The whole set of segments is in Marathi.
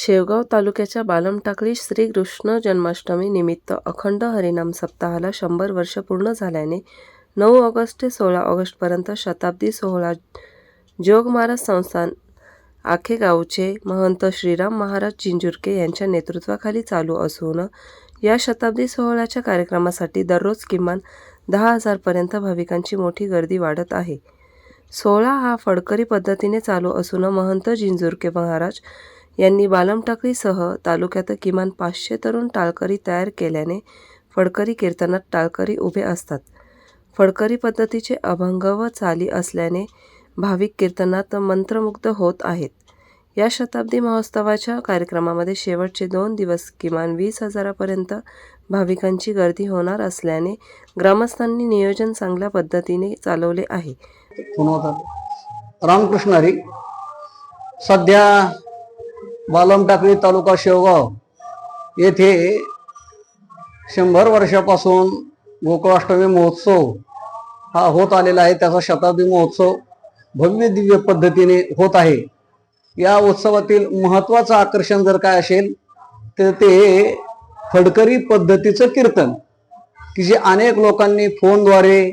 शेवगाव तालुक्याच्या बालमटाकळी श्रीकृष्ण जन्माष्टमी निमित्त अखंड हरिनाम सप्ताहाला शंभर वर्ष पूर्ण झाल्याने नऊ ऑगस्ट ते सोळा ऑगस्टपर्यंत शताब्दी सोहळा जोग महाराज संस्थान आखेगावचे महंत श्रीराम महाराज जिंजुरके यांच्या नेतृत्वाखाली चालू असून या शताब्दी सोहळ्याच्या कार्यक्रमासाठी दररोज किमान दहा हजारपर्यंत भाविकांची मोठी गर्दी वाढत आहे. सोहळा हा फडकरी पद्धतीने चालू असून महंत जिंजुरके महाराज यांनी बालमटाकळीसह तालुक्यात किमान पाचशे तरुण टाळकरी तयार केल्याने फडकरी कीर्तनात टाळकरी उभे असतात. फडकरी पद्धतीचे अभंग व चाली असल्याने भाविक कीर्तनात मंत्रमुग्ध होत आहेत. या शताब्दी महोत्सवाच्या कार्यक्रमामध्ये शेवटचे दोन दिवस किमान वीस हजारापर्यंत भाविकांची गर्दी होणार असल्याने ग्रामस्थांनी नियोजन चांगल्या पद्धतीने चालवले आहे. रामकृष्ण हरी. सध्या बालमटाकळी तालुका शेवगाव येथे शंभर वर्षापासून गोकुळाष्टमी महोत्सव हा होत आलेला आहे. त्याचा शताब्दी महोत्सव भव्य दिव्य पद्धतीने होत आहे. या उत्सवातील महत्वाचं आकर्षण जर काय असेल तर ते फडकरी पद्धतीचं कीर्तन की जे अनेक लोकांनी फोनद्वारे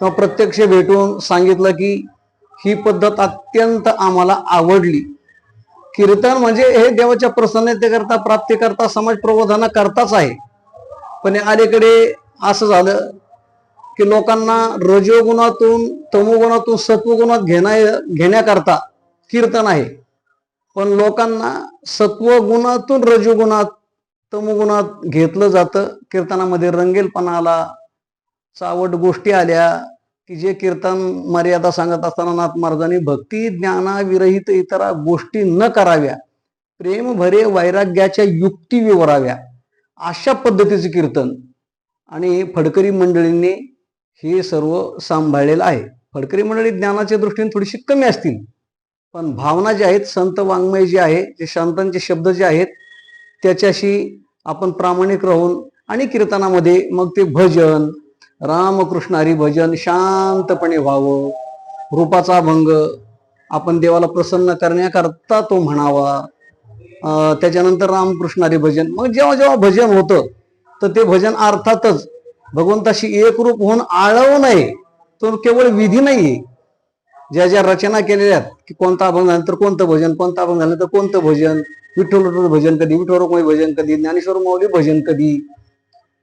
किंवा प्रत्यक्ष भेटून सांगितलं की ही पद्धत अत्यंत आम्हाला आवडली. कीर्तन म्हणजे हे देवाच्या प्रसन्नतेकरता प्राप्तीकरता समाज प्रबोधना करताच आहे. पण अलीकडे असं झालं की लोकांना रजोगुणातून तमोगुणातून सत्वगुणात घेण्या घेण्याकरता कीर्तन आहे. पण लोकांना सत्वगुणातून रजोगुणात तमोगुणात घेतलं जातं. कीर्तनामध्ये रंगेलपणा आला चावट गोष्टी आल्या. की जे कीर्तन मर्यादा सांगत असताना नाथ महाराजांनी भक्ती ज्ञानाविरहित इतर गोष्टी न कराव्या प्रेम भरे वैराग्याच्या युक्ती विवराव्या अशा पद्धतीचे कीर्तन. आणि फडकरी मंडळींनी हे सर्व सांभाळलेलं आहे. फडकरी मंडळी ज्ञानाच्या दृष्टीने थोडीशी कमी असतील पण भावना ज्या आहेत संत वाङ्मय जे आहे जे शांतांचे शब्द जे आहेत त्याच्याशी आपण प्रामाणिक राहून आणि कीर्तनामध्ये मग ते भजन रामकृष्ण हरिभजन शांतपणे व्हावं. रूपाचा भंग आपण देवाला प्रसन्न करण्याकरता तो म्हणावा. त्याच्यानंतर रामकृष्ण हरिभजन. मग जेव्हा जेव्हा भजन होतं तर ते भजन अर्थातच भगवंताशी एकरूप होऊन आळवू नये तो केवळ विधी नाही ज्या ज्या रचना केलेल्या आहेत की कोणता अभंग झाल्यानंतर कोणतं भजन कोणता अभंग झाल्यानंतर कोणतं भजन विठ्ठल भजन कधी विठ्ठल भजन कधी ज्ञानेश्वर माऊली भजन कधी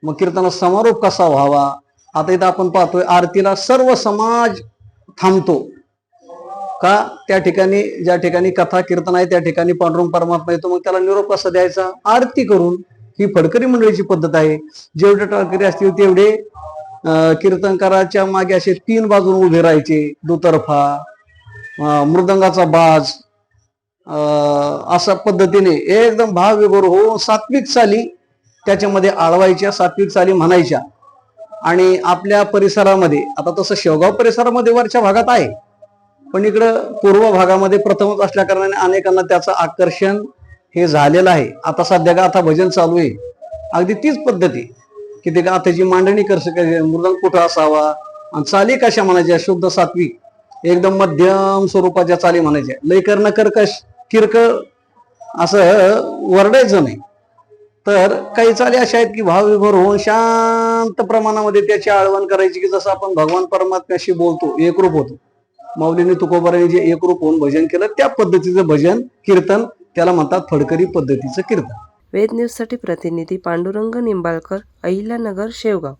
मग कीर्तनाचा समारोप कसा व्हावा? आता इथं आपण पाहतोय आरतीला सर्व समाज थांबतो. का? त्या ठिकाणी ज्या ठिकाणी कथा कीर्तन आहे त्या ठिकाणी पांडुरंग परमात्मा येतो. मग त्याला निरोप कसा द्यायचा? आरती करून ही फडकरी मंडळीची पद्धत आहे. जेवढे टाळकरी असतील तेवढे कीर्तनकाराच्या मागे असे तीन बाजून उभे राहायचे. दुतर्फा मृदंगाचा बाज असा अशा पद्धतीने एकदम भाव विभोर होऊन सात्विक चाली त्याच्यामध्ये आळवायच्या सात्विक चाली म्हणायच्या. आणि आपल्या परिसरामध्ये आता तसं शेवगाव परिसरामध्ये वरच्या भागात आहे. पण इकडं पूर्व भागामध्ये प्रथमच असल्या कारणाने अनेकांना त्याचं आकर्षण हे झालेलं आहे. आता सध्या गाथा भजन चालू आहे. अगदी तीच पद्धती. की ते गाथेची मांडणी कर मृदंग कुठं असावा? आणि चाली कशा म्हणायच्या? शुद्ध सात्विक. एकदम मध्यम स्वरूपाच्या चाली म्हणायच्या. लयकर न कर्कश किरकळ असं वरडायचं नाही. तर काही चाली अशा आहेत की भावविभोर होऊन शांत प्रमाणामध्ये त्याची आळवण करायची की जसं आपण भगवान परमात्म्याशी बोलतो एकरूप होतो. माऊलीने तुकोबाराने जे एकरूप होऊन भजन केलं त्या पद्धतीचं भजन कीर्तन त्याला म्हणतात फडकरी पद्धतीचं कीर्तन. वेद न्यूजसाठी प्रतिनिधी पांडुरंग निंबाळकर अहिल्यानगर शेवगाव.